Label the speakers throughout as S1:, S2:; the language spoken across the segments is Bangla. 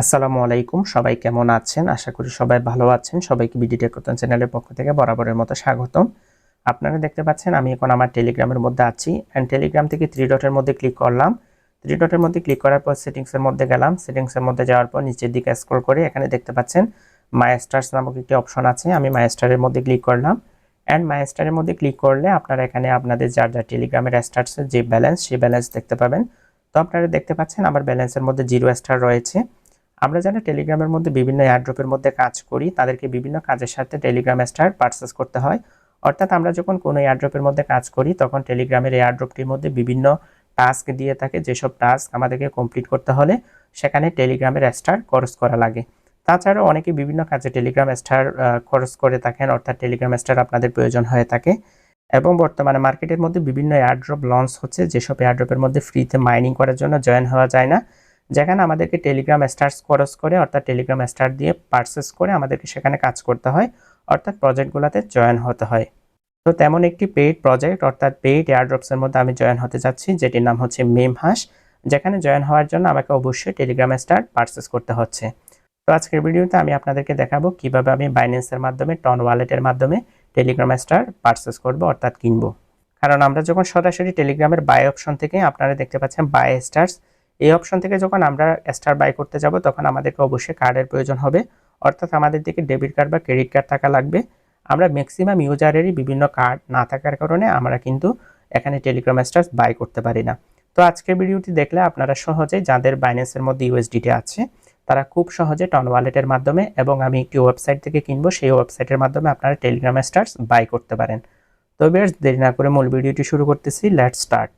S1: আসসালামু আলাইকুম। সবাই কেমন আছেন? আশা করি সবাই ভালো আছেন। সবাইকে বিডি টেকতন চ্যানেলের পক্ষ থেকে বরাবরের মতো স্বাগতম। আপনারা দেখতে পাচ্ছেন, আমি এখন আমার টেলিগ্রামের মধ্যে আছি অ্যান্ড টেলিগ্রাম থেকে থ্রি ডটের মধ্যে ক্লিক করলাম। থ্রি ডটের মধ্যে ক্লিক করার পর সেটিংসের মধ্যে গেলাম। সেটিংসের মধ্যে যাওয়ার পর নিচের দিকে স্ক্রল করে এখানে দেখতে পাচ্ছেন মাই স্টার্স নামক একটি অপশন আছে। আমি মাই স্টারের মধ্যে ক্লিক করলাম। অ্যান্ড মাই স্টারের মধ্যে ক্লিক করলে আপনারা এখানে আপনাদের যার যার টেলিগ্রামের স্টার্সের যে ব্যালেন্স সেই ব্যালেন্স দেখতে পাবেন। তো আপনারা দেখতে পাচ্ছেন, আমার ব্যালেন্সের মধ্যে জিরো স্টার রয়েছে। আমরা যারা টেলিগ্রামের মধ্যে বিভিন্ন এয়ারড্রপের মধ্যে কাজ করি, তাদেরকে বিভিন্ন কাজের সাথে টেলিগ্রাম স্টার পারচেস করতে হয়। অর্থাৎ আমরা যখন কোনো এয়ারড্রপের মধ্যে কাজ করি, তখন টেলিগ্রামের এয়ারড্রপটির মধ্যে বিভিন্ন টাস্ক দিয়ে থাকে। যেসব টাস্ক আমাদেরকে কমপ্লিট করতে হলে, সেখানে টেলিগ্রামের স্টার খরচ করা লাগে। তাছাড়াও অনেকে বিভিন্ন কাজে টেলিগ্রাম স্টার খরচ করে থাকেন, অর্থাৎ টেলিগ্রাম স্টার আপনাদের প্রয়োজন হয়ে থাকে। এবং বর্তমানে মার্কেটের মধ্যে বিভিন্ন এয়ারড্রপ লঞ্চ হচ্ছে। যেসব এয়ারড্রপের মধ্যে ফ্রিতে মাইনিং করার জন্য জয়েন হওয়া যায় না। যেখানে আমাদেরকে টেলিগ্রাম স্টার্স খরচ করে, অর্থাৎ টেলিগ্রাম স্টার দিয়ে পারচেস করে আমাদেরকে সেখানে কাজ করতে হয়, অর্থাৎ প্রজেক্টগুলোতে জয়েন হতে হয়। তো তেমন একটি পেইড প্রজেক্ট, অর্থাৎ পেইড এয়ারড্রপসের মধ্যে আমি জয়েন হতে যাচ্ছি, যেটির নাম হচ্ছে মেম হাস যেখানে জয়েন হওয়ার জন্য আমাকে অবশ্যই টেলিগ্রাম স্টার পারচেস করতে হচ্ছে। তো আজকের ভিডিওতে আমি আপনাদেরকে দেখাবো কীভাবে আমি বাইন্যান্সের মাধ্যমে, টন ওয়ালেটের মাধ্যমে টেলিগ্রাম স্টার পারচেস করব, অর্থাৎ কিনবো। কারণ আমরা যখন সরাসরি টেলিগ্রামের বাই অপশন থেকে আপনারা দেখতে পাচ্ছেন বাই স্টার্স এই অপশন থেকে যখন আমরা স্টার বাই করতে যাব, তখন আমাদেরকে অবশ্যই কার্ডের প্রয়োজন হবে। অর্থাৎ আমাদের দিকে ডেবিট কার্ড বা ক্রেডিট কার্ড থাকা লাগবে। আমরা ম্যাক্সিমাম ইউজারেরই বিভিন্ন কার্ড না থাকার কারণে আমরা কিন্তু এখানে টেলিগ্রাম স্টার্স বাই করতে পারি না। তো আজকের ভিডিওটি দেখলে আপনারা সহজেই যাদের বাইন্যান্সের মধ্যে ইউএসডিটি আছে, তারা খুব সহজে টন ওয়ালেটের মাধ্যমে এবং আমি একটি ওয়েবসাইট থেকে কিনবো, সেই ওয়েবসাইটের মাধ্যমে আপনারা টেলিগ্রাম স্টার্স বাই করতে পারেন। তো বেশ দেরি না করে মূল ভিডিওটি শুরু করতেছি লেট স্টার্ট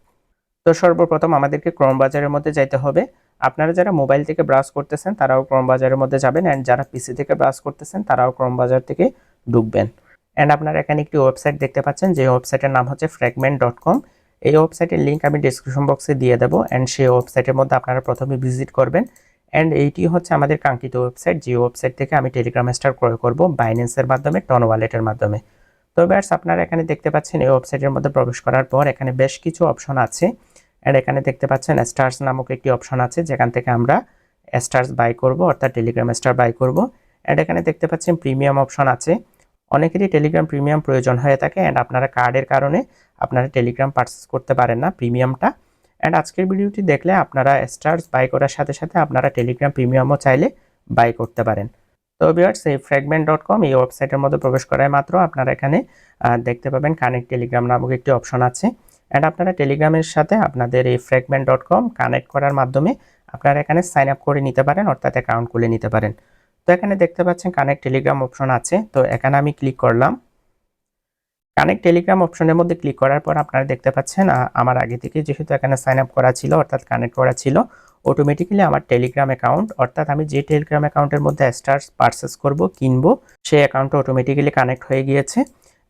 S1: তো সর্বপ্রথম আমাদেরকে ক্রম বাজারের মধ্যে যাইতে হবে। আপনারা যারা মোবাইল থেকে ব্রাউজ করতেছেন, তারাও ক্রম বাজারের মধ্যে যাবেন। অ্যান্ড যারা পিসি থেকে ব্রাউজ করতেছেন, তারাও ক্রম বাজার থেকে ঢুকবেন। অ্যান্ড আপনারা এখানে একটি ওয়েবসাইট দেখতে পাচ্ছেন, যে ওয়েবসাইটের নাম হচ্ছে ফ্র্যাগমেন্ট ডট কম এই ওয়েবসাইটের লিঙ্ক আমি ডিসক্রিপশন বক্সে দিয়ে দেবো। অ্যান্ড সেই ওয়েবসাইটের মধ্যে আপনারা প্রথমে ভিজিট করবেন। অ্যান্ড এইটি হচ্ছে আমাদের কাঙ্ক্ষিত ওয়েবসাইট যে ওয়েবসাইট থেকে আমি টেলিগ্রাম স্টার ক্রয় করব বাইন্যান্সের মাধ্যমে টন ওয়ালেটের মাধ্যমে। তো ব্যাটস আপনারা এখানে দেখতে পাচ্ছেন, এই ওয়েবসাইটের মধ্যে প্রবেশ করার পর এখানে বেশ কিছু অপশন আছে। অ্যান্ড এখানে দেখতে পাচ্ছেন স্টার্স নামক একটি অপশন আছে, যেখান থেকে আমরা স্টার্স বাই করব, অর্থাৎ টেলিগ্রাম স্টার বাই করব। অ্যান্ড এখানে দেখতে পাচ্ছেন প্রিমিয়াম অপশন আছে। অনেকেরই টেলিগ্রাম প্রিমিয়াম প্রয়োজন হয়ে থাকে অ্যান্ড আপনারা কার্ডের কারণে আপনারা টেলিগ্রাম পারচেস করতে পারেন না প্রিমিয়ামটা অ্যান্ড আজকের ভিডিওটি দেখলে আপনারা স্টার্স বাই করার সাথে সাথে আপনারা টেলিগ্রাম প্রিমিয়ামও চাইলে বাই করতে পারেন। তো বিয়ার্স এই ফ্র্যাগমেন্ট ডট কম এই ওয়েবসাইটের মধ্যে প্রবেশ করায় মাত্র আপনারা এখানে দেখতে পাবেন কানেক্ট টেলিগ্রাম নামক একটি অপশন আছে। অ্যান্ড আপনারা টেলিগ্রামের সাথে আপনাদের এই ফ্র্যাগমেন্ট ডট কম কানেক্ট করার মাধ্যমে আপনারা এখানে সাইন আপ করে নিতে পারেন, অর্থাৎ অ্যাকাউন্ট খুলে নিতে পারেন। তো এখানে দেখতে পাচ্ছেন কানেক্ট টেলিগ্রাম অপশন আছে। তো এখানে আমি ক্লিক করলাম। কানেক্ট টেলিগ্রাম অপশনের মধ্যে ক্লিক করার পর আপনারা দেখতে পাচ্ছেন আমার আগে থেকে যেহেতু এখানে সাইন আপ করা ছিল, অর্থাৎ কানেক্ট করা ছিল অটোমেটিক্যালি আমার টেলিগ্রাম অ্যাকাউন্ট অর্থাৎ আমি যে টেলিগ্রাম অ্যাকাউন্টের মধ্যে স্টার্স পারচেস করব, কিনবো, সেই অ্যাকাউন্টটা অটোমেটিক্যালি কানেক্ট হয়ে গিয়েছে।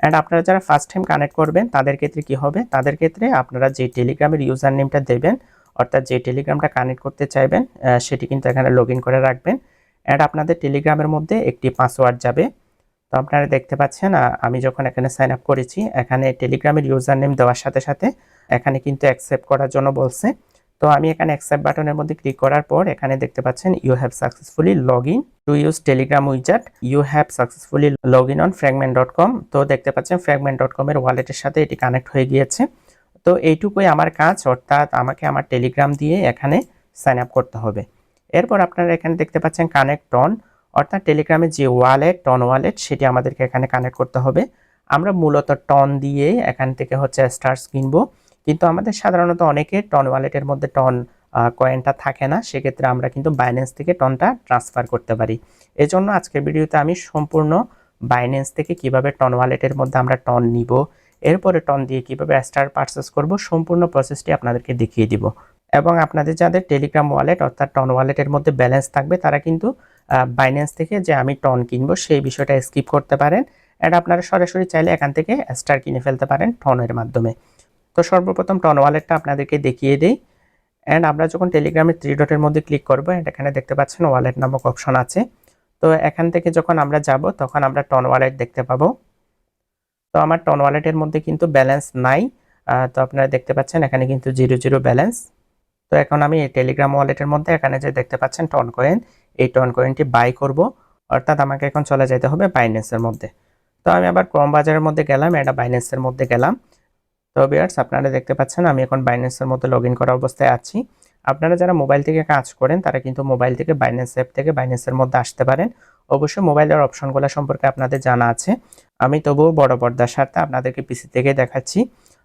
S1: অ্যান্ড আপনারা যারা ফার্স্ট টাইম কানেক্ট করবেন, তাদের ক্ষেত্রে কি হবে? তাদের ক্ষেত্রে আপনারা যে টেলিগ্রামের ইউজার নেমটা দেবেন, অর্থাৎ যে টেলিগ্রামটা কানেক্ট করতে চাইবেন সেটি কিন্তু এখানে লগ করে রাখবেন। অ্যান্ড আপনাদের টেলিগ্রামের মধ্যে একটি পাসওয়ার্ড যাবে। তো আপনারা দেখতে পাচ্ছেন আমি যখন এখানে সাইন আপ করেছি, এখানে টেলিগ্রামের ইউজার নেম দেওয়ার সাথে সাথে এখানে কিন্তু অ্যাকসেপ্ট করার জন্য বলছে। তো আমি এখানে অ্যাকসেপ্ট বাটনের মধ্যে ক্লিক করার পর এখানে দেখতে পাচ্ছেন you have successfully log in to use Telegram উইজাট you have successfully log in on Fragment dot com তো দেখতে পাচ্ছেন ফ্র্যাগমেন্ট ডট কমের ওয়ালেটের সাথে এটি কানেক্ট হয়ে গিয়েছে। তো এইটুকুই আমার কাজ, অর্থাৎ আমাকে আমার টেলিগ্রাম দিয়ে এখানে সাইন আপ করতে হবে। এরপর আপনারা এখানে দেখতে পাচ্ছেন কানেক্ট টন অর্থাৎ টেলিগ্রামের যে ওয়ালেট টন ওয়ালেট সেটি আমাদেরকে এখানে কানেক্ট করতে হবে। আমরা মূলত টন দিয়ে এখান থেকে হচ্ছে স্টার্স কিনবো। কিন্তু আমাদের সাধারণত অনেকে টন ওয়ালেটের মধ্যে টন কয়েনটা থাকে না, সেক্ষেত্রে আমরা কিন্তু বাইন্যান্স থেকে টনটা ট্রান্সফার করতে পারি। এজন্য আজকের ভিডিওতে আমি সম্পূর্ণ বাইন্যান্স থেকে কীভাবে টন ওয়ালেটের মধ্যে আমরা টন নিব, এরপরে টন দিয়ে কীভাবে স্টার পারচেস করব, সম্পূর্ণ প্রসেসটি আপনাদেরকে দেখিয়ে দিব। এবং আপনাদের যাদের টেলিগ্রাম ওয়ালেট অর্থাৎ টন ওয়ালেটের মধ্যে ব্যালেন্স থাকবে, তারা কিন্তু বাইন্যান্স থেকে যে আমি টন কিনবো, সেই বিষয়টা স্কিপ করতে পারেন। অ্যান্ড আপনারা সরাসরি চাইলে এখান থেকে স্টার কিনে ফেলতে পারেন টনের মাধ্যমে। তো সর্বপ্রথম টন ওয়ালেটটা আপনাদেরকে দেখিয়ে দিই। অ্যান্ড আমরা যখন টেলিগ্রামের থ্রি ডটের মধ্যে ক্লিক করব অ্যান্ড এখানে দেখতে পাচ্ছেন ওয়ালেট নামক অপশন আছে। তো এখান থেকে যখন আমরা যাব, তখন আমরা টন ওয়ালেট দেখতে পাবো। তো আমার টন ওয়ালেটের মধ্যে কিন্তু ব্যালেন্স নাই। তো আপনারা দেখতে পাচ্ছেন এখানে কিন্তু জিরো জিরো ব্যালেন্স তো এখন আমি টেলিগ্রাম ওয়ালেটের মধ্যে এখানে যে দেখতে পাচ্ছেন টন কয়েন এই টন কয়েনটি বাই করব। অর্থাৎ আমাকে এখন চলে যেতে হবে বাইন্যান্সের মধ্যে। তো আমি আবার ক্রম বাজারের মধ্যে গেলাম এটা বাইন্যান্সের মধ্যে গেলাম। তো বিয়ার্স আপনারা দেখতে পাচ্ছেন আমি এখন বাইন্যান্সের মধ্যে লগ ইন করা অবস্থায় আছি। আপনারা যারা মোবাইল থেকে কাজ করেন, তারা কিন্তু মোবাইল থেকে বাইন্যান্স অ্যাপ থেকে বাইন্যান্সের মধ্যে আসতে পারেন। অবশ্যই মোবাইলের অপশনগুলো সম্পর্কে আপনাদের জানা আছে। আমি তবুও বড় পর্দার স্বার্থে আপনাদেরকে পিসি থেকে দেখাচ্ছি।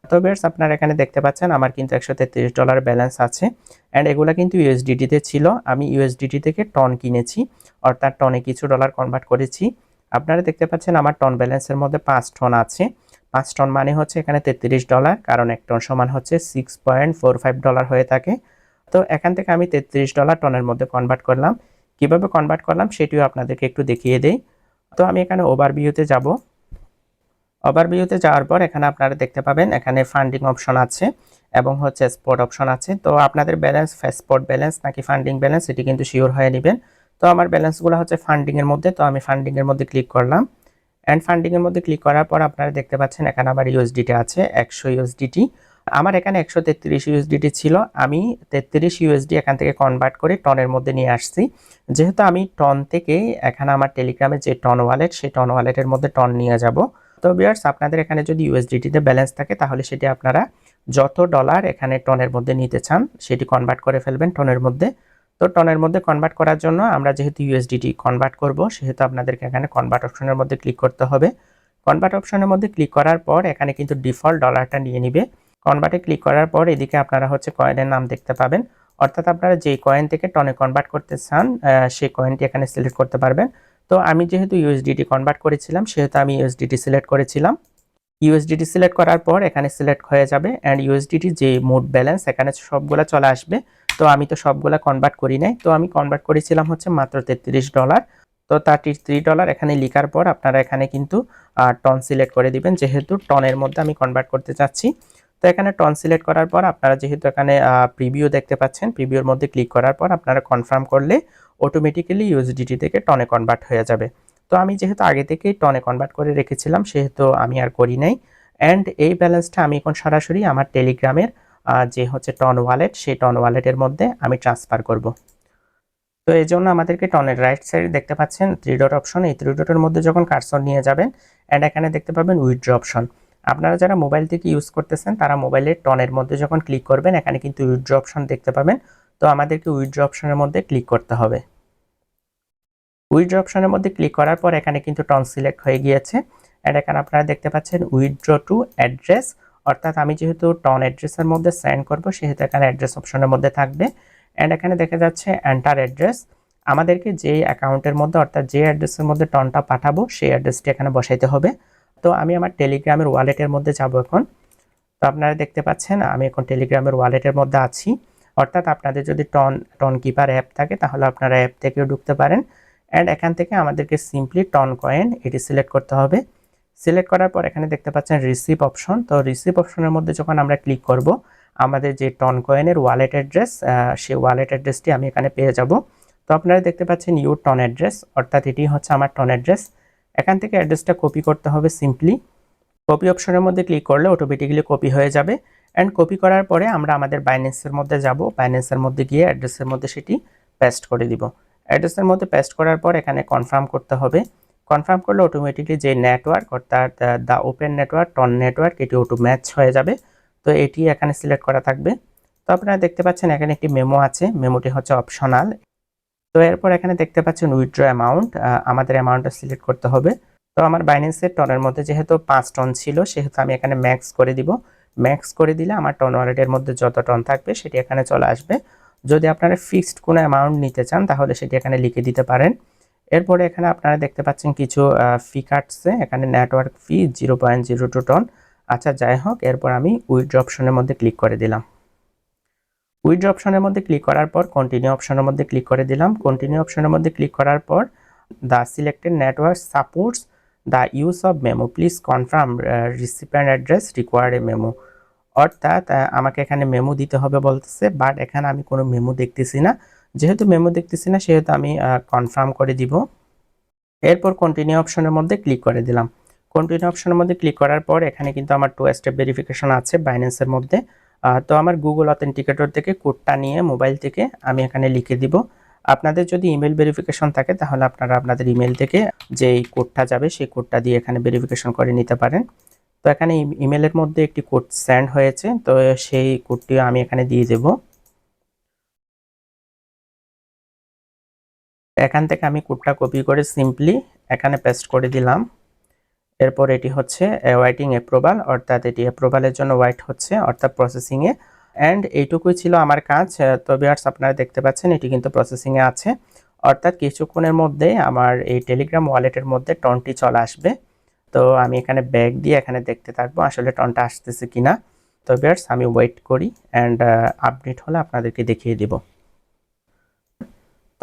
S1: তো বিয়ার্স আপনারা এখানে দেখতে পাচ্ছেন আমার কিন্তু একশো তেত্রিশ ডলার ব্যালেন্স আছে। অ্যান্ড এগুলো কিন্তু ইউএসডিটিতে ছিল। আমি ইউএসডিটি থেকে টন কিনেছি। অর্থাৎ টনে কিছু ডলার কনভার্ট করেছি। আপনারা দেখতে পাচ্ছেন আমার টন ব্যালেন্সের মধ্যে পাঁচ টন আছে। পাঁচ টন মানে হচ্ছে এখানে তেত্রিশ ডলার, কারণ এক টন সমান হচ্ছে six point four five dollar হয়ে থাকে। তো এখান থেকে আমি তেত্রিশ ডলার টনের মধ্যে কনভার্ট করলাম। কীভাবে কনভার্ট করলাম সেটিও আপনাদেরকে একটু দেখিয়ে দেই। তো আমি এখানে ওভারভিউতে যাব। ওভারভিউতে যাওয়ার পর এখানে আপনারা দেখতে পাবেন এখানে ফান্ডিং অপশন আছে এবং হচ্ছে স্পট অপশন আছে। তো আপনাদের ব্যালেন্স স্পট ব্যালেন্স নাকি ফান্ডিং ব্যালেন্স এটি কিন্তু শিওর হয়ে নেবেন। তো আমার ব্যালেন্সগুলো হচ্ছে ফান্ডিংয়ের মধ্যে, তো আমি ফান্ডিংয়ের মধ্যে ক্লিক করলাম। অ্যান্ড ফান্ডিংয়ের মধ্যে ক্লিক করার পর আপনারা দেখতে পাচ্ছেন এখানে আবার ইউএসডিটি আছে, একশো ইউএসডিটি আমার এখানে একশো তেত্রিশ ইউএসডিটি ছিল। আমি তেত্রিশ ইউএসডি এখান থেকে কনভার্ট করে টনের মধ্যে নিয়ে আসছি। যেহেতু আমি টন থেকে এখানে আমার টেলিগ্রামে যে টন ওয়ালেট সেই টন ওয়ালেটের মধ্যে টন নিয়ে যাব। তো বিয়ার্স আপনাদের এখানে যদি ইউএসডিটিতে ব্যালেন্স থাকে, তাহলে সেটি আপনারা যত ডলার এখানে টনের মধ্যে নিতে চান, সেটি কনভার্ট করে ফেলবেন টনের মধ্যে। তো টনের মধ্যে কনভার্ট করার জন্য আমরা যেহেতু ইউএসডিটি কনভার্ট করব, সেহেতু আপনাদেরকে এখানে কনভার্ট অপশনের মধ্যে ক্লিক করতে হবে। কনভার্ট অপশনের মধ্যে ক্লিক করার পর এখানে কিন্তু ডিফল্ট ডলারটা নিয়ে নিবে। কনভার্টে ক্লিক করার পর এদিকে আপনারা হচ্ছে কয়েনের নাম দেখতে পাবেন। অর্থাৎ আপনারা যেই কয়েন থেকে টনে কনভার্ট করতে চান সেই কয়েনটি এখানে সিলেক্ট করতে পারবেন। তো আমি যেহেতু ইউএসডিটি কনভার্ট করেছিলাম, সেহেতু আমি ইউএসডিটি সিলেক্ট করেছিলাম। ইউএসডিটি সিলেক্ট করার পর এখানে সিলেক্ট হয়ে যাবে অ্যান্ড ইউএসডিটি যে মোড ব্যালেন্স এখানে সবগুলো চলে আসবে। তো আমি তো সবগুলা কনভার্ট করি নাই। তো আমি কনভার্ট করেছিলাম হচ্ছে মাত্র তেত্রিশ ডলার তো থার্টি থ্রি ডলার এখানে লিখার পর আপনারা এখানে কিন্তু টন সিলেক্ট করে দিবেন। যেহেতু টনের মধ্যে আমি কনভার্ট করতে চাচ্ছি। তো এখানে টন সিলেক্ট করার পর আপনারা যেহেতু এখানে প্রিভিউ দেখতে পাচ্ছেন প্রিভিউর মধ্যে ক্লিক করার পর আপনারা কনফার্ম করলে অটোমেটিক্যালি ইউএসডিটি থেকে টনে কনভার্ট হয়ে যাবে। তো আমি যেহেতু আগে থেকেই টনে কনভার্ট করে রেখেছিলাম, সেহেতু আমি আর করি নাই। অ্যান্ড এই ব্যালেন্সটা আমি এখন সরাসরি আমার টেলিগ্রামের যে হচ্ছে টন ওয়ালেট সেই টন ওয়ালেটের মধ্যে আমি ট্রান্সফার করব। তো এই জন্য আমাদেরকে টনের রাইট সাইডে দেখতে পাচ্ছেন থ্রি ডট অপশন এই থ্রি ডটের মধ্যে যখন কারসর নিয়ে যাবেন অ্যান্ড এখানে দেখতে পাবেন উইথড্র অপশন আপনারা যারা মোবাইল থেকে ইউজ করতেছেন, তারা মোবাইলের টনের মধ্যে যখন ক্লিক করবেন, এখানে কিন্তু উইথড্র অপশন দেখতে পাবেন। তো আমাদেরকে উইথড্র অপশনের মধ্যে ক্লিক করতে হবে। উইথড্র অপশনের মধ্যে ক্লিক করার পর এখানে কিন্তু টন সিলেক্ট হয়ে গিয়েছে। অ্যান্ড এখানে আপনারা দেখতে পাচ্ছেন উইথড্র টু অ্যাড্রেস অর্থাৎ আমি যেহেতু টন অ্যাড্রেসের মধ্যে সেন্ড করব, সেহেতু এখানে অ্যাড্রেস অপশনের মধ্যে থাকবে। অ্যান্ড এখানে দেখা যাচ্ছে এন্টার অ্যাড্রেস আমাদেরকে যেই অ্যাকাউন্টের মধ্যে, অর্থাৎ যে অ্যাড্রেসের মধ্যে টনটা পাঠাবো, সেই অ্যাড্রেসটি এখানে বসাইতে হবে। তো আমি আমার টেলিগ্রামের ওয়ালেটের মধ্যে যাব এখন। তো আপনারা দেখতে পাচ্ছেন, আমি এখন টেলিগ্রামের ওয়ালেটের মধ্যে আছি। অর্থাৎ আপনাদের যদি টন টন কিপার অ্যাপ থাকে, তাহলে আপনারা অ্যাপ থেকেও ঢুকতে পারেন। অ্যান্ড এখান থেকে আমাদেরকে সিম্পলি টন কয়েন এটি সিলেক্ট করতে হবে। সিলেক্ট করার পর এখানে দেখতে পাচ্ছেন রিসিভ অপশন তো রিসিভ অপশনের মধ্যে যখন আমরা ক্লিক করব, আমাদের যে টন কয়েনের ওয়ালেট অ্যাড্রেস সেই ওয়ালেট অ্যাড্রেসটি আমি এখানে পেয়ে যাব। তো আপনারা দেখতে পাচ্ছেন ইউ টন অ্যাড্রেস অর্থাৎ এটি হচ্ছে আমার টন অ্যাড্রেস এখান থেকে অ্যাড্রেসটা কপি করতে হবে সিম্পলি কপি অপশনের মধ্যে ক্লিক করলে অটোমেটিক্যালি কপি হয়ে যাবে। অ্যান্ড কপি করার পরে আমরা আমাদের বাইন্যান্সের মধ্যে যাব। বাইন্যান্সের মধ্যে গিয়ে অ্যাড্রেসের মধ্যে সেটি পেস্ট করে দিব। অ্যাড্রেসের মধ্যে পেস্ট করার পর এখানে কনফার্ম করতে হবে। কনফার্ম করলে অটোমেটিকলি যে নেটওয়ার্ক অর্থাৎ the open network TON network এটি অটো ম্যাচ হয়ে যাবে। তো এটি এখানে সিলেক্ট করা থাকবে। তো আপনারা দেখতে পাচ্ছেন এখানে একটি মেমো আছে। মেমোটি হচ্ছে অপশনাল তো এরপর এখানে দেখতে পাচ্ছেন উইথড্র অ্যামাউন্ট আমাদের অ্যামাউন্টটা সিলেক্ট করতে হবে। তো আমার বাইন্যান্সের টনের মধ্যে যেহেতু পাঁচ টন ছিল, সেহেতু আমি এখানে ম্যাক্স করে দিব। ম্যাক্স করে দিলে আমার টন ওয়ালেটের মধ্যে যত টন থাকবে, সেটি এখানে চলে আসবে। যদি আপনারা ফিক্সড কোনো অ্যামাউন্ট নিতে চান, তাহলে সেটি এখানে লিখে দিতে পারেন। এরপরে এখানে আপনারা দেখতে পাচ্ছেন কিছু ফি কাটছে। এখানে network fee zero point zero two TON আচ্ছা যাই হোক, এরপর আমি উইথড্র অপশনের মধ্যে ক্লিক করে দিলাম। উইথড্র অপশনের মধ্যে ক্লিক করার পর কন্টিনিউ অপশনের মধ্যে ক্লিক করে দিলাম। কন্টিনিউ অপশনের মধ্যে ক্লিক করার পর the selected network supports the use of memo please confirm recipient address required a memo অর্থাৎ আমাকে এখানে মেমো দিতে হবে বলতেছে বাট এখানে আমি কোনো মেমো দেখতেছি না। যেহেতু মেমো দেখতেছি না, সেহেতু আমি কনফার্ম করে দিব। এরপর কন্টিনিউ অপশনের মধ্যে ক্লিক করে দিলাম। কন্টিনিউ অপশনের মধ্যে ক্লিক করার পর এখানে কিন্তু আমার টু স্টেপ ভেরিফিকেশন আছে বাইন্যান্সের মধ্যে। তো আমার গুগল অথেন্টিকেটর থেকে কোডটা নিয়ে মোবাইল থেকে আমি এখানে লিখে দিব। আপনাদের যদি ইমেল ভেরিফিকেশন থাকে, তাহলে আপনারা আপনাদের ইমেল থেকে যেই কোডটা যাবে, সেই কোডটা দিয়ে এখানে ভেরিফিকেশন করে নিতে পারেন। তো এখানে ইমেলের মধ্যে একটি কোড সেন্ড হয়েছে, তো সেই কোডটিও আমি এখানে দিয়ে দেব। এখান থেকে আমি কোডটা কপি করে সিম্পলি এখানে পেস্ট করে দিলাম। এরপর এটি হচ্ছে ওয়াইটিং অ্যাপ্রুভাল অর্থাৎ এটি অ্যাপ্রুভালের জন্য ওয়াইট হচ্ছে, অর্থাৎ প্রসেসিংয়ে অ্যান্ড এইটুকুই ছিল আমার কাজ তো বিয়ার্স আপনারা দেখতে পাচ্ছেন এটি কিন্তু প্রসেসিংয়ে আছে। অর্থাৎ কিছুক্ষণের মধ্যে আমার এই টেলিগ্রাম ওয়ালেটের মধ্যে টনটি চলে আসবে। তো আমি এখানে ব্যাগ দিয়ে এখানে দেখতে থাকব আসলে টনটা আসতেছে কিনা। তো বিয়ার্স আমি ওয়েট করি অ্যান্ড আপডেট হলে আপনাদেরকে দেখিয়ে দিব।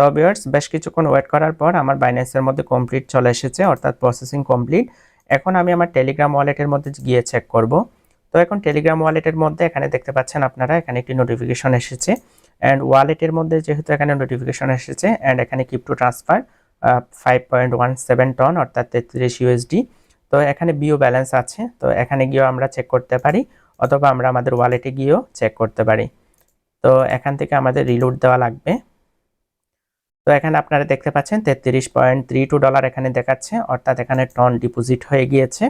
S1: তো বেশ কিছুক্ষণ ওয়েট করার পর আমার বাইন্যান্সের মধ্যে কমপ্লিট চলে এসেছে, অর্থাৎ প্রসেসিং কমপ্লিট এখন আমি আমার টেলিগ্রাম ওয়ালেটের মধ্যে গিয়ে চেক করব। তো এখন টেলিগ্রাম ওয়ালেটের মধ্যে এখানে দেখতে পাচ্ছেন আপনারা, এখানে একটি নোটিফিকেশন এসেছে। অ্যান্ড ওয়ালেটের মধ্যে যেহেতু এখানে নোটিফিকেশন এসেছে অ্যান্ড এখানে crypto transfer five point one seven TON অর্থাৎ তেত্রিশ ইউএসডি তো এখানে বিও ব্যালেন্স আছে, তো এখানে গিয়েও আমরা চেক করতে পারি, অথবা আমরা আমাদের ওয়ালেটে গিয়েও চেক করতে পারি। তো এখান থেকে আমাদের রিলোড দেওয়া লাগবে। তো এখানে আপনারা দেখতে পাচ্ছেন তেত্রিশ পয়েন্ট থ্রি টু ডলার এখানে দেখাচ্ছে, অর্থাৎ এখানে টন ডিপোজিট হয়ে গিয়েছে।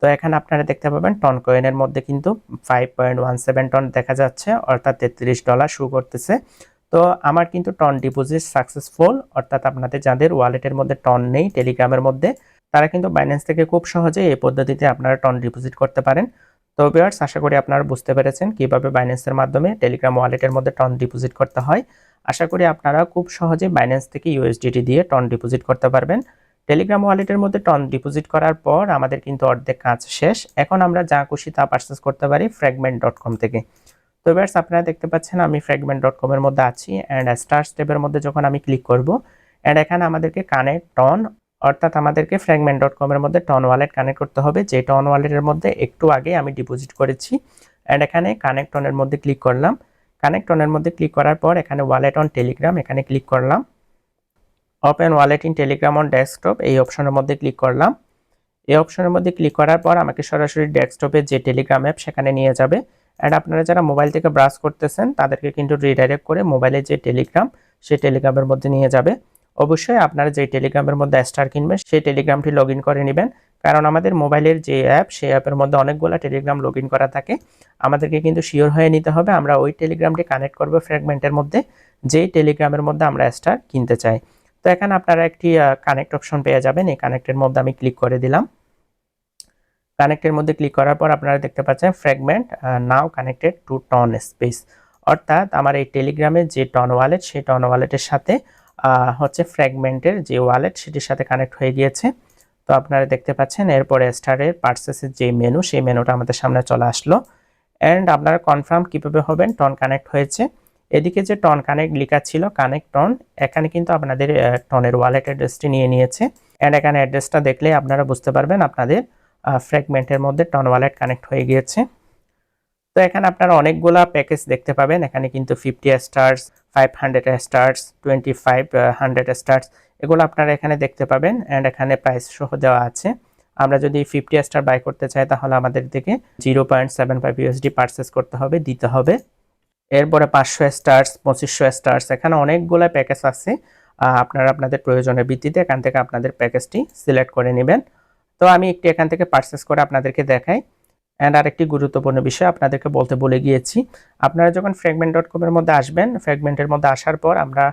S1: তো এখানে আপনারা দেখতে পাবেন টন কয়েনের মধ্যে কিন্তু five point one seven TON দেখা যাচ্ছে, অর্থাৎ তেত্রিশ ডলার শু করতেছে। তো আমার কিন্তু টন ডিপোজিট সাকসেসফুল অর্থাৎ আপনাদের যাদের ওয়ালেটের মধ্যে টন নেই টেলিগ্রামের মধ্যে, তারা কিন্তু বাইন্যান্স থেকে খুব সহজে এই পদ্ধতিতে আপনারা টন ডিপোজিট করতে পারেন। তো বিয়ার্স আশা করি আপনারা বুঝতে পেরেছেন কীভাবে বাইন্যান্সের মাধ্যমে টেলিগ্রাম ওয়ালেটের মধ্যে টন ডিপোজিট করতে হয়। আশা করি আপনারা খুব সহজে বাইন্যান্স থেকে ইউএসডিটি দিয়ে টন ডিপোজিট করতে পারবেন। টেলিগ্রাম ওয়ালেটের মধ্যে টন ডিপোজিট করার পর আমাদের কিন্তু অর্ধেক কাজ শেষ। এখন আমরা যা খুশি তা পার্সেস করতে পারি ফ্র্যাগমেন্ট ডট কম থেকে। তো এবার আপনারা দেখতে পাচ্ছেন আমি ফ্র্যাগমেন্ট ডট কমের মধ্যে আছি অ্যান্ড স্টার স্টেপের মধ্যে যখন আমি ক্লিক করব অ্যান্ড এখানে আমাদেরকে কানেক্ট টন অর্থাৎ আমাদেরকে ফ্র্যাগমেন্ট ডট কমের মধ্যে টন ওয়ালেট কানেক্ট করতে হবে। যে টন ওয়ালেটের মধ্যে একটু আগে আমি ডিপোজিট করেছি অ্যান্ড এখানে কানেক্ট টনের মধ্যে ক্লিক করলাম। কানেক্ট অনের মধ্যে ক্লিক করার পর এখানে ওয়ালেট অন টেলিগ্রাম এখানে ক্লিক করলাম। Open wallet in Telegram on desktop এই অপশনের মধ্যে ক্লিক করলাম। এই অপশনের মধ্যে ক্লিক করার পর আমাকে সরাসরি ডেস্কটপে যে টেলিগ্রাম অ্যাপ সেখানে নিয়ে যাবে। অ্যান্ড আপনারা যারা মোবাইল থেকে ব্রাউজ করতেছেন, তাদেরকে কিন্তু রিডাইরেক্ট করে মোবাইলে যে টেলিগ্রাম সেই টেলিগ্রামের মধ্যে নিয়ে যাবে। অবশ্যই আপনারা যে টেলিগ্রামের মধ্যে স্টার কিনবেন, সেই টেলিগ্রামটি লগ করে নেবেন। কারণ আমাদের মোবাইলের যে অ্যাপ সেই অ্যাপের মধ্যে অনেকগুলো টেলিগ্রাম লগ করা থাকে। আমাদেরকে কিন্তু শিওর হয়ে নিতে হবে। আমরা ওই টেলিগ্রামটি কানেক্ট করব ফ্র্যাগমেন্টের মধ্যে, যেই টেলিগ্রামের মধ্যে আমরা স্টার কিনতে চাই। তো এখানে আপনারা একটি কানেক্ট অপশন পেয়ে যাবেন। এই কানেক্টের মধ্যে আমি ক্লিক করে দিলাম। কানেক্টের মধ্যে ক্লিক করার পর আপনারা দেখতে পাচ্ছেন Fragment now connected to TON space অর্থাৎ আমার এই টেলিগ্রামের যে টন ওয়ালেট সেই টন ওয়ালেটের সাথে হচ্ছে ফ্র্যাগমেন্টের যে ওয়ালেট সেটির সাথে কানেক্ট হয়ে গিয়েছে। তো আপনারা দেখতে পাচ্ছেন, এরপরে স্টারের পার্সেসের যে মেনু সেই মেনুটা আমাদের সামনে চলে আসলো। অ্যান্ড আপনারা কনফার্ম কীভাবে হবেন? টন কানেক্ট হয়েছে। এদিকে যে টন কানেক্ট লেখা ছিল কানেক্ট টন এখানে কিন্তু আপনাদের টনের ওয়ালেট অ্যাড্রেসটি নিয়ে নিয়েছে। অ্যান্ড এখানে অ্যাড্রেসটা দেখলে আপনারা বুঝতে পারবেন আপনাদের ফ্র্যাগমেন্টের মধ্যে টন ওয়ালেট কানেক্ট হয়ে গিয়েছে। তো এখানে আপনারা অনেকগুলা প্যাকেজ দেখতে পাবেন। এখানে কিন্তু fifty stars five hundred stars twenty five hundred stars এগুলো আপনারা এখানে দেখতে পাবেন অ্যান্ড এখানে প্রাইস সহ দেওয়া আছে। আমরা যদি ফিফটি স্টার বাই করতে চাই তাহলে আমাদের দিকে zero point seven five USD purchase করতে হবে, দিতে হবে। এরপরে পাঁচশো স্টার্স পঁচিশশো স্টার্স এখানে অনেকগুলো প্যাকেজ আছে। আপনারা আপনাদের প্রয়োজনের ভিত্তিতে এখান থেকে আপনাদের প্যাকেজটি সিলেক্ট করে নেবেন। তো আমি একটি এখান থেকে পারচেস করে আপনাদেরকে দেখাই। অ্যান্ড আরেকটি গুরুত্বপূর্ণ বিষয় আপনাদেরকে বলতে বলে গিয়েছি। আপনারা যখন ফ্র্যাগমেন্ট ডট কমের মধ্যে আসবেন ফ্র্যাগমেন্টের মধ্যে আসার পর আমরা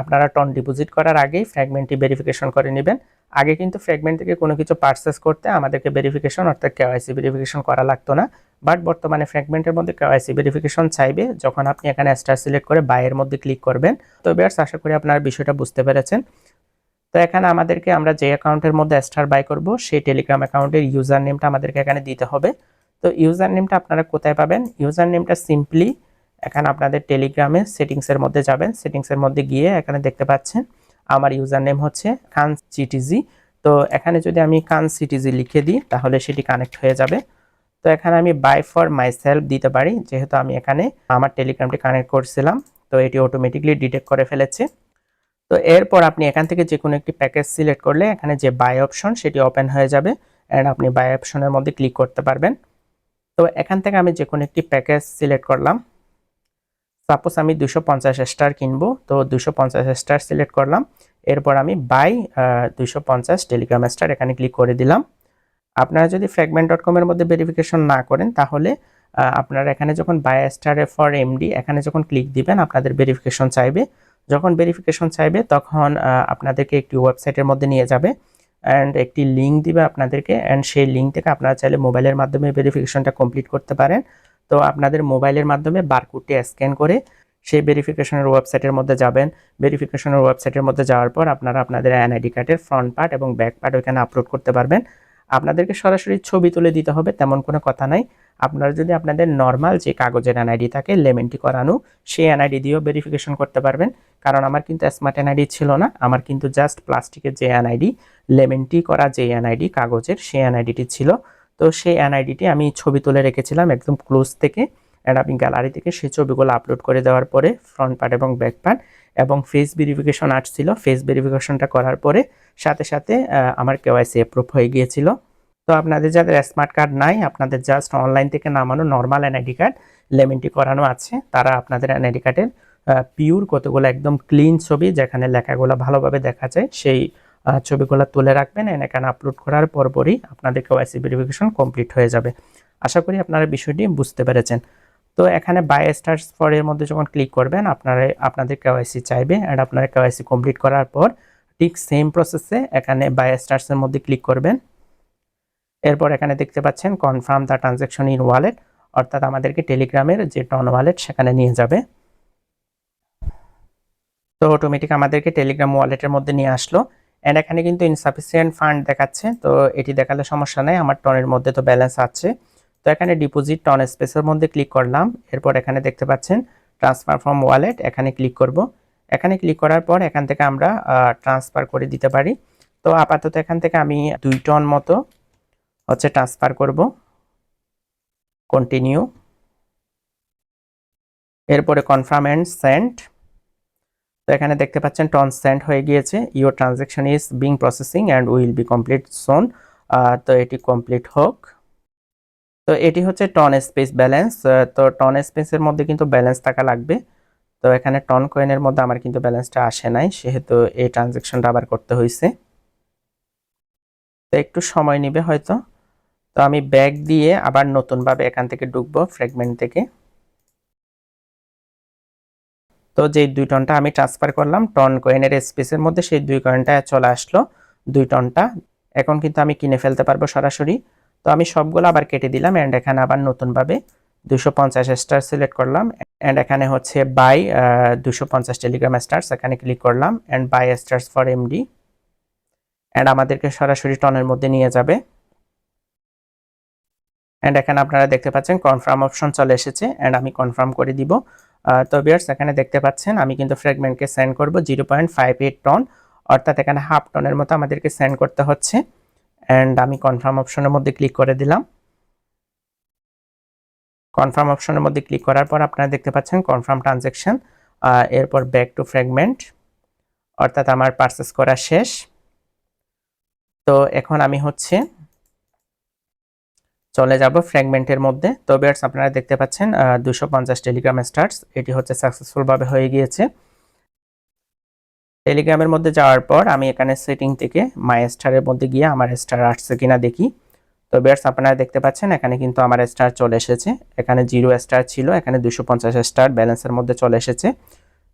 S1: আপনারা টন ডিপোজিট করার আগেই ফ্র্যাগমেন্টটি ভেরিফিকেশন করে নেবেন। আগে কিন্তু ফ্র্যাগমেন্ট থেকে কোনো কিছু পারচেস করতে আমাদেরকে ভেরিফিকেশন অর্থাৎ কেওয়াইসি ভেরিফিকেশন করা লাগতো না। বাট বর্তমানে ফ্র্যাগমেন্টের মধ্যে কেওয়াইসি ভেরিফিকেশন চাইবে, যখন আপনি এখানে স্টার সিলেক্ট করে বাইয়ের মধ্যে ক্লিক করবেন। তো বেয়ার্স আশা করি আপনার বিষয়টা বুঝতে পেরেছেন। তো এখানে আমাদেরকে আমরা যে অ্যাকাউন্টের মধ্যে স্টার বাই করব, সেই টেলিগ্রাম অ্যাকাউন্টের ইউজার নেমটা আমাদেরকে এখানে দিতে হবে। তো ইউজার নেমটা আপনারা কোথায় পাবেন? ইউজার নেমটা সিম্পলি এখানে আপনাদের টেলিগ্রামে সেটিংসের মধ্যে যাবেন। সেটিংসের মধ্যে গিয়ে এখানে দেখতে পাচ্ছেন, আমার ইউজার নেম হচ্ছে খান সিটিজি তো এখানে যদি আমি কান সিটিজি লিখে দিই, তাহলে সেটি কানেক্ট হয়ে যাবে। তো এখানে আমি বাই ফর মাই সেলফ দিতে পারি, যেহেতু আমি এখানে আমার টেলিগ্রামটি কানেক্ট করছিলাম, তো এটি অটোমেটিকলি ডিটেক্ট করে ফেলেছে। তো এরপর আপনি এখান থেকে যে কোনো একটি প্যাকেজ সিলেক্ট করলে এখানে যে বাই অপশন সেটি ওপেন হয়ে যাবে অ্যান্ড আপনি বাই অপশনের মধ্যে ক্লিক করতে পারবেন। তো এখান থেকে আমি যে কোনো একটি প্যাকেজ সিলেক্ট করলাম। সাপোজ আমি দুশো পঞ্চাশ স্টার কিনবো, তো দুশো পঞ্চাশ স্টার সিলেক্ট করলাম। এরপর আমি বাই দুশো পঞ্চাশ টেলিগ্রাম স্টার এখানে ক্লিক করে দিলাম। আপনারা যদি ফ্র্যাগমেন্ট ডট কমের মধ্যে ভেরিফিকেশন না করেন, তাহলে আপনারা এখানে যখন বাই স্টার ফর এমডি এখানে যখন ক্লিক দিবেন, আপনাদের ভেরিফিকেশন চাইবে। যখন ভেরিফিকেশন চাইবে, তখন আপনাদেরকে একটি ওয়েবসাইটের মধ্যে নিয়ে যাবে অ্যান্ড একটি লিঙ্ক দিবে আপনাদেরকে অ্যান্ড সেই লিঙ্ক থেকে আপনারা চাইলে মোবাইলের মাধ্যমে ভেরিফিকেশনটা কমপ্লিট করতে পারেন। তো আপনাদের মোবাইলের মাধ্যমে বারকোডটি স্ক্যান করে সেই ভেরিফিকেশনের ওয়েবসাইটের মধ্যে যাবেন। ভেরিফিকেশনের ওয়েবসাইটের মধ্যে যাওয়ার পর আপনারা আপনাদের এনআইডি কার্ডের ফ্রন্ট পার্ট এবং ব্যাক পার্ট ওইখানে আপলোড করতে পারবেন। আপনাদেরকে সরাসরি ছবি তুলে দিতে হবে, তেমন কোনো কথা নাই। আপনারা যদি আপনাদের নর্মাল যে কাগজের এনআইডি থাকে লেমেন্টি করানো, সেই এনআইডি দিয়েও ভেরিফিকেশন করতে পারবেন। কারণ আমার কিন্তু স্মার্ট এনআইডি ছিল না, আমার কিন্তু জাস্ট প্লাস্টিকের যে এনআইডি লেমেন্টি করা যে এনআইডি কাগজের, সেই এনআইডিটি ছিল। তো সেই এনআইডিটি আমি ছবি তুলে রেখেছিলাম একদম ক্লোজ থেকে অ্যান্ড আমি গ্যালারি থেকে সেই ছবিগুলো আপলোড করে দেওয়ার পরে ফ্রন্ট পার্ট এবং ব্যাক পার্ট এবং ফেস ভেরিফিকেশন আসছিল। ফেস ভেরিফিকেশনটা করার পরে সাথে সাথে আমার কেওয়াইসি অ্যাপ্রুভ হয়ে গিয়েছিল। তো আপনাদের যাদের স্মার্ট কার্ড নাই, আপনাদের জাস্ট অনলাইন থেকে নামানো নর্মাল এনআইডি কার্ড লেমেন্টি করানো আছে, তারা আপনাদের এনআইডি কার্ডের পিওর কতগুলো একদম ক্লিন ছবি যেখানে লেখাগুলো ভালোভাবে দেখা যায়, সেই ছবিগুলো তুলে রাখবেন এখানে আপলোড করার পরপরই আপনাদের কেওয়াইসি ভেরিফিকেশন কমপ্লিট হয়ে যাবে। আশা করি আপনারা বিষয়টি বুঝতে পেরেছেন। তো এখানে বাই স্টার্স ফরের মধ্যে যখন ক্লিক করবেন, আপনারা আপনাদের কেওয়াইসি চাইবে অ্যান্ড আপনারা কেওয়াইসি কমপ্লিট করার পর ঠিক সেম প্রসেসে এখানে বাই স্টার্সের মধ্যে ক্লিক করবেন। এরপর এখানে দেখতে পাচ্ছেন confirm the transaction in wallet অর্থাৎ আমাদেরকে টেলিগ্রামের যে টন ওয়ালেট সেখানে নিয়ে যাবে। তো অটোমেটিক আমাদেরকে টেলিগ্রাম ওয়ালেটের মধ্যে নিয়ে আসলো। অ্যান্ড এখানে কিন্তু ইনসাফিসিয়েন্ট ফান্ড দেখাচ্ছে, তো এটি দেখালে সমস্যা নেই, আমার টনের মধ্যে তো ব্যালেন্স আছে। তো এখানে ডিপোজিট টন স্পেসের মধ্যে ক্লিক করলাম, এরপর এখানে দেখতে পাচ্ছেন ট্রান্সফার ফ্রম ওয়ালেট এখানে ক্লিক করব। এখানে ক্লিক করার পর এখান থেকে আমরা ট্রান্সফার করে দিতে পারি। তো আপাতত এখান থেকে আমি দুই টন মতো হচ্ছে ট্রান্সফার করব। কন্টিনিউ এরপরে কনফার্ম অ্যান্ড সেন্ড তো এখানে দেখতে পাচ্ছেন টন সেন্ড হয়ে গিয়েছে। Your transaction is being processing and will be complete soon তো এটি কমপ্লিট হোক। তো এটি হচ্ছে টন স্পেস ব্যালেন্স তো টন স্পেসের মধ্যে কিন্তু ব্যালেন্স থাকা লাগবে। তো এখানে টন কয়েনের মধ্যে আমার কিন্তু ব্যালেন্সটা আসে নাই, সেহেতু এই ট্রানজ্যাকশনটা আবার করতে হয়েছে তো একটু সময় নেবে হয়তো। তো আমি ব্যাগ দিয়ে আবার নতুনভাবে এখান থেকে ঢুকবো ফ্র্যাগমেন্ট থেকে। তো যে দুই টনটা আমি ট্রান্সফার করলাম টন কয়েনের স্পেসের মধ্যে সেই দুই কয়েনটা চলে আসলো দুই টনটা। এখন কিন্তু আমি কিনে ফেলতে পারব সরাসরি। তো আমি সবগুলো আবার কেটে দিলাম অ্যান্ড এখানে আবার নতুনভাবে দুশো পঞ্চাশ স্টার সিলেক্ট করলাম অ্যান্ড এখানে হচ্ছে বাই দুশো পঞ্চাশ টেলিগ্রাম স্টার্স এখানে ক্লিক করলাম and buy stars for MD and আমাদেরকে সরাসরি টনের মধ্যে নিয়ে যাবে। অ্যান্ড এখানে আপনারা দেখতে পাচ্ছেন কনফার্ম অপশন চলে এসেছে অ্যান্ড আমি কনফার্ম করে দিব। তো বিয়ার্স এখানে দেখতে পাচ্ছেন, আমি কিন্তু ফ্র্যাগমেন্টকে সেন্ড করব zero point five eight TON অর্থাৎ এখানে হাফ টনের মতো আমাদেরকে সেন্ড করতে হচ্ছে। অ্যান্ড আমি কনফার্ম অপশনের মধ্যে ক্লিক করে দিলাম। কনফার্ম অপশনের মধ্যে ক্লিক করার পর আপনারা দেখতে পাচ্ছেন কনফার্ম ট্রানজ্যাকশন এরপর ব্যাক টু ফ্র্যাগমেন্ট অর্থাৎ আমার পারচেস করা শেষ। তো এখন আমি হচ্ছে চলে যাব ফ্র্যাগমেন্টের মধ্যে। তো বিয়ার্স আপনারা দেখতে পাচ্ছেন দুশো পঞ্চাশ টেলিগ্রাম স্টার্টস এটি হচ্ছে সাকসেসফুলভাবে হয়ে গিয়েছে। টেলিগ্রামের মধ্যে যাওয়ার পর আমি এখানে সেটিং থেকে মাই স্টারের মধ্যে গিয়ে আমার স্টার আসছে কিনা দেখি। তো বিয়ার্স আপনারা দেখতে পাচ্ছেন, এখানে কিন্তু আমার স্টার চলে এসেছে। এখানে জিরো স্টার ছিল, এখানে দুশো পঞ্চাশ স্টার ব্যালেন্সের মধ্যে চলে এসেছে।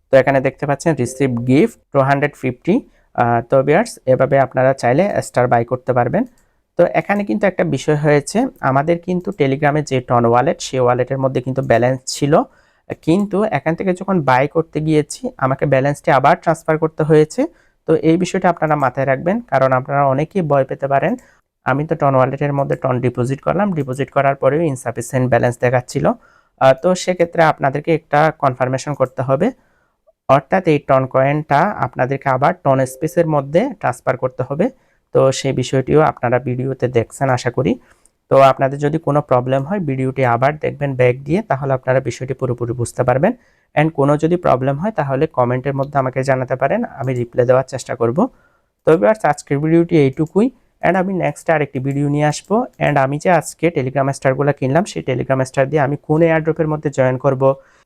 S1: তো এখানে দেখতে পাচ্ছেন receive gift two hundred fifty তো বিয়ার্স এভাবে আপনারা চাইলে স্টার বাই করতে পারবেন। তো এখানে কিন্তু একটা বিষয় হয়েছে, আমাদের কিন্তু টেলিগ্রামে যে টন ওয়ালেট সেই ওয়ালেটের মধ্যে কিন্তু ব্যালেন্স ছিল। কিন্তু এখান থেকে যখন বাই করতে গিয়েছি, আমাকে ব্যালেন্সটি আবার ট্রান্সফার করতে হয়েছে। তো এই বিষয়টা আপনারা মাথায় রাখবেন, কারণ আপনারা অনেকেই ভয় পেতে পারেন। আমি তো টন ওয়ালেটের মধ্যে টন ডিপোজিট করলাম ডিপোজিট করার পরেও ইনসাফিসিয়েন্ট ব্যালেন্স দেখাচ্ছিল। তো সেক্ষেত্রে আপনাদেরকে একটা কনফার্মেশন করতে হবে। অর্থাৎ এই টন কয়েনটা আপনাদেরকে আবার টন স্পেসের মধ্যে ট্রান্সফার করতে হবে। তো সেই বিষয়টিও আপনারা ভিডিওতে দেখছেন, আশা করি। তো আপনাদের যদি কোনো প্রবলেম হয়, ভিডিওটি আবার দেখবেন ব্যাক দিয়ে, তাহলে আপনারা বিষয়টি পুরোপুরি বুঝতে পারবেন। অ্যান্ড কোনো যদি প্রবলেম হয়, তাহলে কমেন্টের মধ্যে আমাকে জানাতে পারেন, আমি রিপ্লাই দেওয়ার চেষ্টা করব। তো এবার আজকের ভিডিওটি এইটুকুই। অ্যান্ড আমি নেক্সট আরেকটি ভিডিও নিয়ে আসব। অ্যান্ড আমি যে আজকে টেলিগ্রাম স্টারগুলো কিনলাম, সেই টেলিগ্রাম স্টার দিয়ে আমি কোন এয়ারড্রপের মধ্যে জয়েন করব,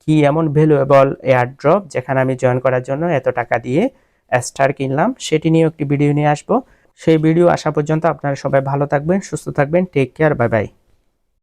S1: কি এমন ভ্যালুয়েবল এয়ারড্রপ যেখানে আমি জয়েন করার জন্য এত টাকা দিয়ে স্টার কিনলাম, সেটি নিয়েও একটি ভিডিও নিয়ে আসব। সেই ভিডিও আসা পর্যন্ত আপনারা সবাই ভালো থাকবেন সুস্থ থাকবেন টেক কেয়ার বাই বাই